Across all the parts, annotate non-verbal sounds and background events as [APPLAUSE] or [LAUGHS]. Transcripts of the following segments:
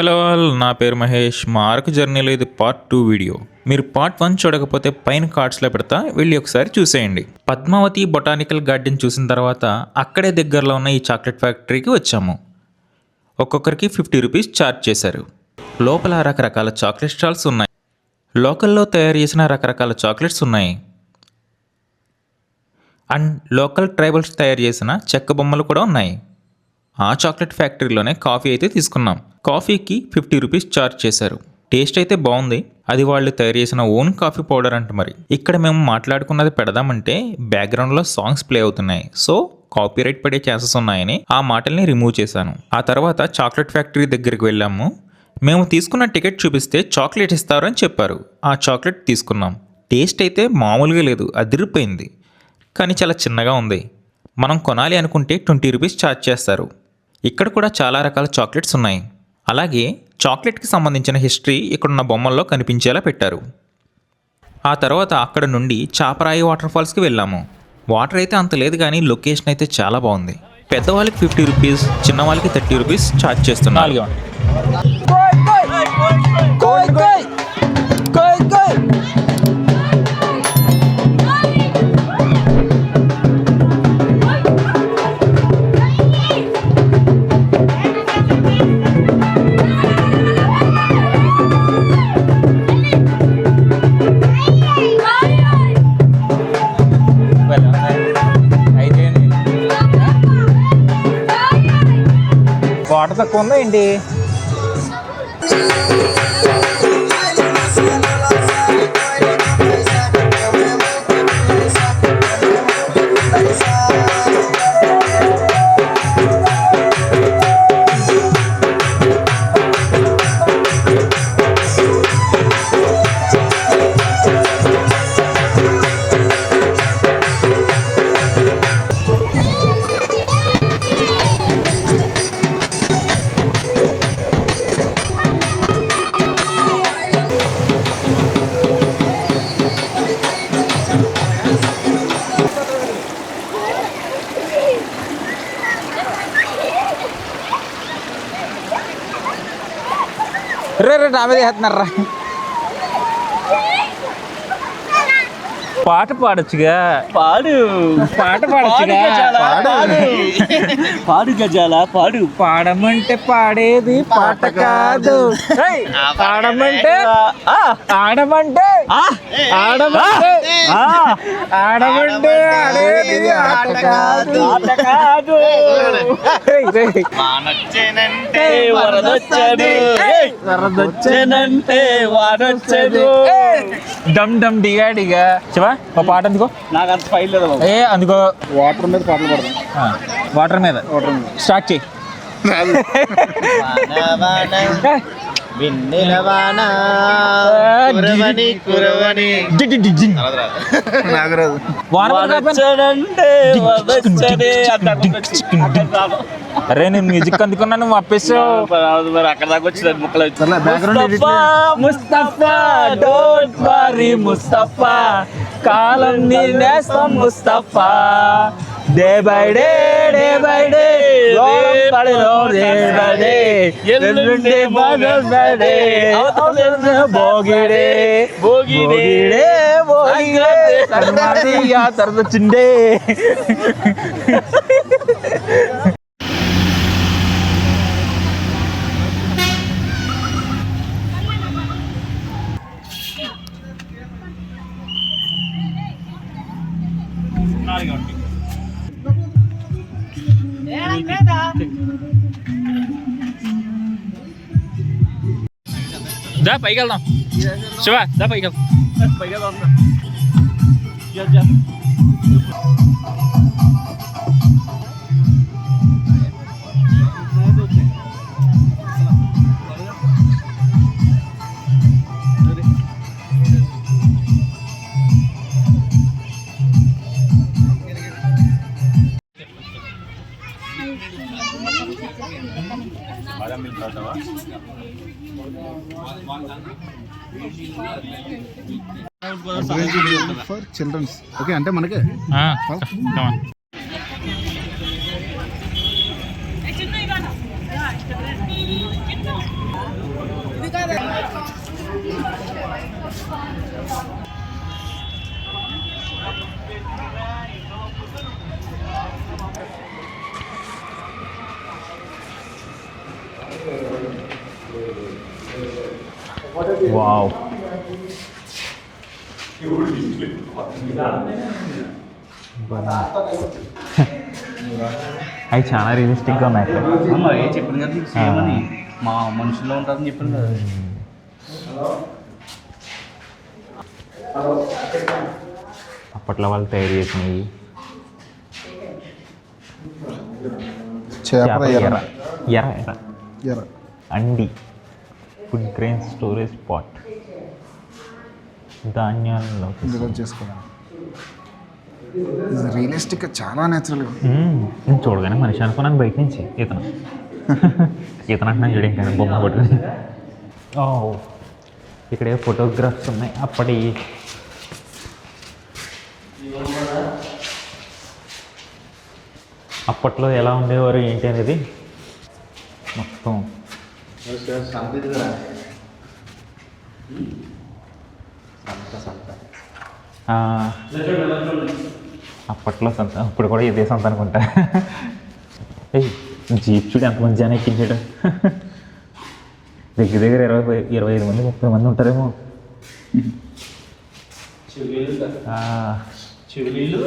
Hello all నా పేరు మహేష్. మా అరకు జర్నీలో ఇది పార్ట్ టూ వీడియో మీరు పార్ట్ వన్ చూడకపోతే పైన కార్డ్స్లో పెడతా వెళ్ళి ఒకసారి చూసేయండి. పద్మావతి బొటానికల్ గార్డెన్ చూసిన తర్వాత అక్కడే దగ్గరలో ఉన్న ఈ చాక్లెట్ ఫ్యాక్టరీకి వచ్చాము. ఒక్కొక్కరికి ఫిఫ్టీ రూపీస్ ఛార్జ్ చేశారు. లోపల రకరకాల చాక్లెట్ స్టాల్స్ ఉన్నాయి. లోకల్లో తయారు చేసిన రకరకాల చాక్లెట్స్ ఉన్నాయి. అండ్ లోకల్ ట్రైబల్స్ తయారు చేసిన చెక్క బొమ్మలు కూడా ఉన్నాయి. ఆ చాక్లెట్ ఫ్యాక్టరీలోనే కాఫీ అయితే తీసుకున్నాం. కాఫీకి ఫిఫ్టీ రూపీస్ ఛార్జ్ చేశారు. టేస్ట్ అయితే బాగుంది. అది వాళ్ళు తయారు చేసిన ఓన్ కాఫీ పౌడర్ అంట మరి. ఇక్కడ మేము మాట్లాడుకున్నది పెడదామంటే బ్యాక్గ్రౌండ్లో సాంగ్స్ ప్లే అవుతున్నాయి. సో కాపీరైట్ పడే ఛాన్సెస్ ఉన్నాయని ఆ మాటల్ని రిమూవ్ చేశాను. ఆ తర్వాత చాక్లెట్ ఫ్యాక్టరీ దగ్గరికి వెళ్ళాము. మేము తీసుకున్న టికెట్ చూపిస్తే చాక్లెట్ ఇస్తారు అని చెప్పారు. ఆ చాక్లెట్ తీసుకున్నాం. టేస్ట్ అయితే మామూలుగా లేదు. అదిరిపోయింది. కానీ చాలా చిన్నగా ఉంది. మనం కొనాలి అనుకుంటే ట్వంటీ రూపీస్ ఛార్జ్ చేస్తారు. ఇక్కడ కూడా చాలా రకాల చాక్లెట్స్ ఉన్నాయి. అలాగే చాక్లెట్కి సంబంధించిన హిస్టరీ ఇక్కడున్న బొమ్మల్లో కనిపించేలా పెట్టారు. ఆ తర్వాత అక్కడ నుండి చాపరాయి వాటర్ ఫాల్స్కి వెళ్ళాము. వాటర్ అయితే అంత లేదు కానీ లొకేషన్ అయితే చాలా బాగుంది. పెద్దవాళ్ళకి ఫిఫ్టీ రూపీస్ చిన్న వాళ్ళకి థర్టీ రూపీస్ ఛార్జ్ చేస్తున్నారు. వాటర్ తక్కువ ఉందా ఏంటి डावे हात नाही. పాట పాడొచ్చుగా. పాడు. పాట పాడొచ్చుగా. పాడు పాడు. గజాల పాడు. పాడమంటే పాడేది పాట కాదు. ఏయ్, పాడమంటే ఆ, ఆడమంటే ఆ, ఆడమంటే ఆ, ఆడమంటే ఆడేది ఆట కాదు. ఆట కాదు. వరదొచ్చదు. ఏయ్, వరదొచ్చేనంటే వానొచ్చదు ఏయ్, డమ్ డమ్ డిగా డిగా శివ ఒక పాట అందుకో నాకు అంత ఫైల్ లేదు ఏ అందుకో. వాటర్ మీద పాటలు పాడదాం. ఆ, వాటర్ మీద. వాటర్ మీద. స్టార్ట్ చేయి. అరే నేను మ్యూజిక్ అందుకున్నా నువ్వు అప్పేసావు. అక్కడ దాకా వచ్చింది ముక్కలు. ముస్తఫా. കാലം നീ നേസ്തം Mustafa. Day by day day by day പളിലോ day by day എന്നുണ്ട് മകൾ ഡേ ബോഗിഡേ ബോഗിഡേ ബോഗിഡേ തറച്ചിന്റെ సన్మాదిగా తరదొచ్చిండే దా పైకి వెళ్దాం శివ దా పైకి వెళ్దాం ఫర్ చిల్డ్రన్స్ ఓకే అంటే మనకే? వావ్ [LAUGHS] అవి చాలా రియలిస్టిక్గా ఉన్నాయి. అక్కడ. అమ్మ ఏ చెప్పింది కదా నీకు సేమ్ అని. మా మనుషుల్లో ఉంటారని చెప్పింది కదా. అప్పట్లో వాళ్ళు తయారు చేసినవి. ఎర్ర. ఎర్ర. ఎర్ర. అండి. ఫుడ్ గ్రెయిన్ స్టోరేజ్ పాట్ ధాన్యాలలో ఇందులో రియలిస్టిక్ చాలా నేచురల్గా. నేను చూడగానే మనిషి అనుకున్నాను బయట నుంచి. ఇతను ఇతను [LAUGHS] అంటున్నాను చూడు ఇంకా బొమ్మ పట్టుకుని. ఓ. ఇక్కడ ఫోటోగ్రాఫ్స్ ఉన్నాయి. అప్పటి అప్పట్లో ఎలా ఉండేవారు ఏంటి అనేది మొత్తం అప్పట్లో సంత ఇప్పుడు కూడా ఇదే సంత అనుకుంటా ఏయ్ జీప్ చూడు ఎంతమంది జనం ఎక్కించాడు దగ్గర దగ్గర ఇరవై ఇరవై ఐదు మంది ముప్పై మంది ఉంటారేమో చెవులీలు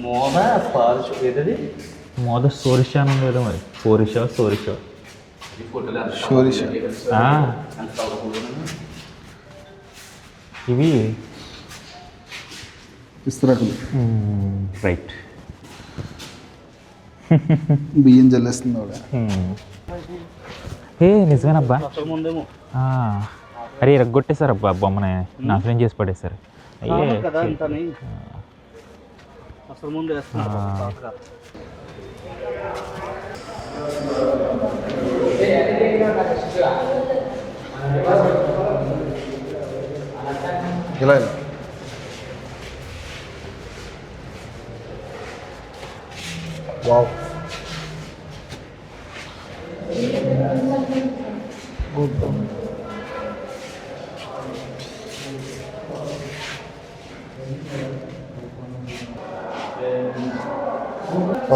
మోద పారు ఏదది మోద సోరిషా అని ఉండేది మరి సోరిషా సోరిషా షోరిష్ ఇవి? ఇస్తరాకులు రైట్. బియ్యం జల్లేస్తుంది. ఏ నిజమేనబ్బా? అసలు ముందేమో ఆ, అరే ఇరగొట్టేశారు అబ్బా బొమ్మని. నాశనం చేసి పడేశారు. అయ్యే కాదు కదా అంతని అసలు ముందు వేస్తున్నారు ఆ.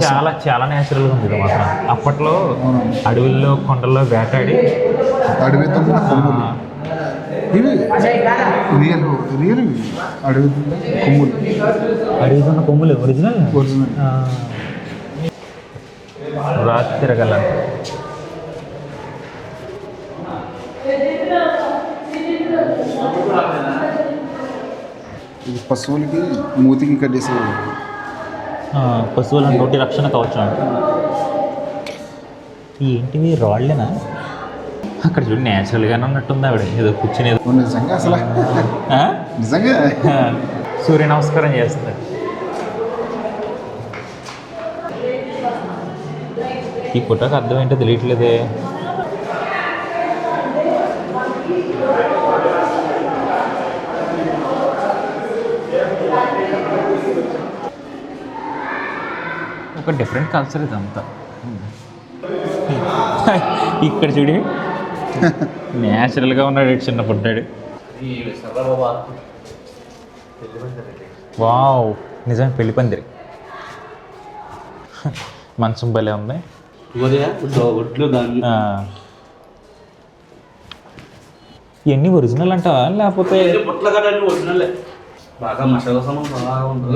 చాలా చాలా న్యాచురల్గా ఉంది ఇది మాత్రం. అప్పట్లో అడవుల్లో కొండల్లో వేటాడి అడవి ఇవి రియల్ రియల్ అడవి కొమ్ములు. అడుగుతున్న కొమ్ములు ఒరిజినల్ ఒరిజినల్ రాత్రి తిరగల. పశువులకి మూతికి కట్టేసేవి పశువుల నోటి రక్షణ కవచం ఏంటివి? రాళ్ళేనా? అక్కడ చూడు న్యాచురల్గానే ఉన్నట్టుంది ఆవిడ. ఏదో కూర్చుని ఏదో నిజంగా అసలు? నిజంగా? [LAUGHS] సూర్య నమస్కారం చేస్తుంది ఈ ఫోటోకి అర్థం ఏంటో తెలియట్లేదే. ఒక డిఫరెంట్ కల్చర్ ఇదంతా ఇక్కడ చూడి. న్యాచురల్గా ఉన్నాడు చిన్న పుట్టాడు. వావ్ నిజమే పెళ్ళి పందిరి. మంచం భలే ఉంది. ఇవన్నీ ఒరిజినల్ అంటావా? లేకపోతే బాగా మసాలా సామాన్ బాగా ఉంటుంది.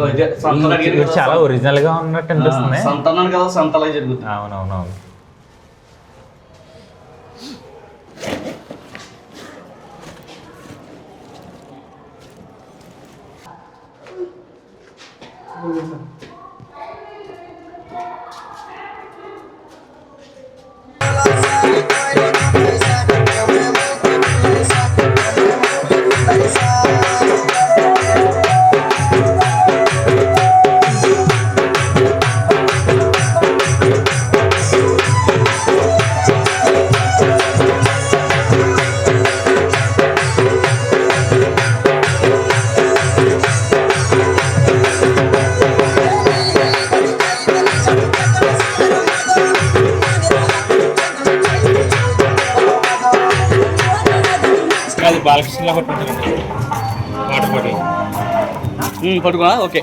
చాలా ఒరిజినల్గా ఉన్నట్టు అనిపిస్తుంది. ఆ, సంత అన్నాను కదా సంతలా జరుగుతుంది అవునవునవును. బాలకృష్ణలో పట్టు వాటర్ బాటిల్ పట్టుకున్నా ఓకే.